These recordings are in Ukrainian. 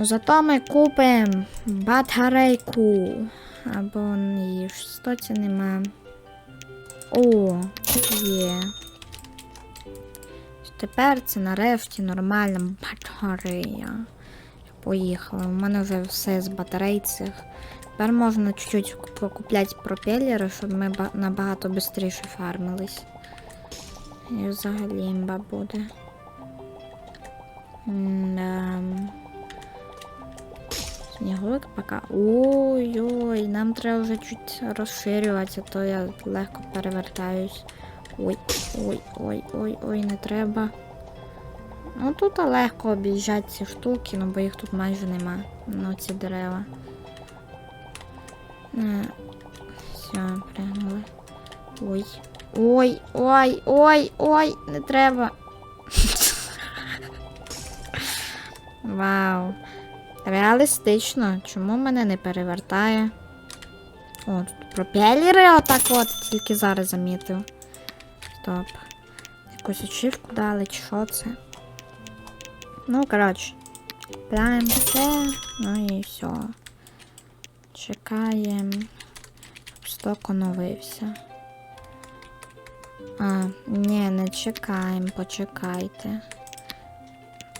Зато ми купимо батарейку. Або її в стоці нема. О, є. Тепер це нарешті нормальна батарея. Поїхали. У мене вже все з батарей цих. Тепер можна чуть-чуть покупляти пропелери, щоб ми ба- набагато швидше фармились. І взагалі імба буде. М-да. Сніговик пока. Ой-ой, нам треба вже чуть розширюватися, то я легко перевертаюсь. Ой, ой, ой, ой, ой, не треба. Ну тут легко об'їжджати ці штуки, ну бо їх тут майже нема. Ну ці дерева. Е, Все, пригнули. Ой. Ой, ой, ой, ой, не треба. Вау. Реалістично. Чому мене не перевертає? О, тут пропелери отак от, тільки зараз замітив. Стоп. Якусь очівку дали, чи що це? Ну, коротше. Купляємо це, ну і все. Чекаємо. Сток оновився. А, ні, не чекаємо, почекайте.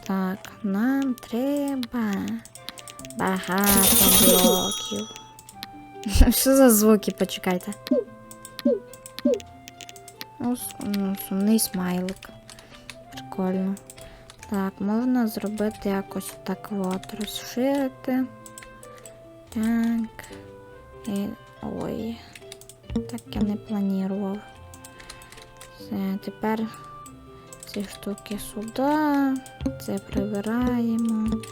Так, нам треба багато блоків. Що за звуки, почекайте. Ну, ну, сумний смайлик. Прикольно. Так, можна зробити якось так от розширити. Так. І... Ой. Так я не планував. Все, тепер ці штуки сюди. Це прибираємо.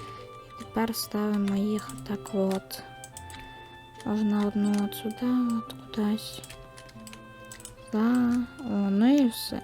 Тепер ставимо їх так от. Можна одну от сюди, от кудись. За. О, ну і все.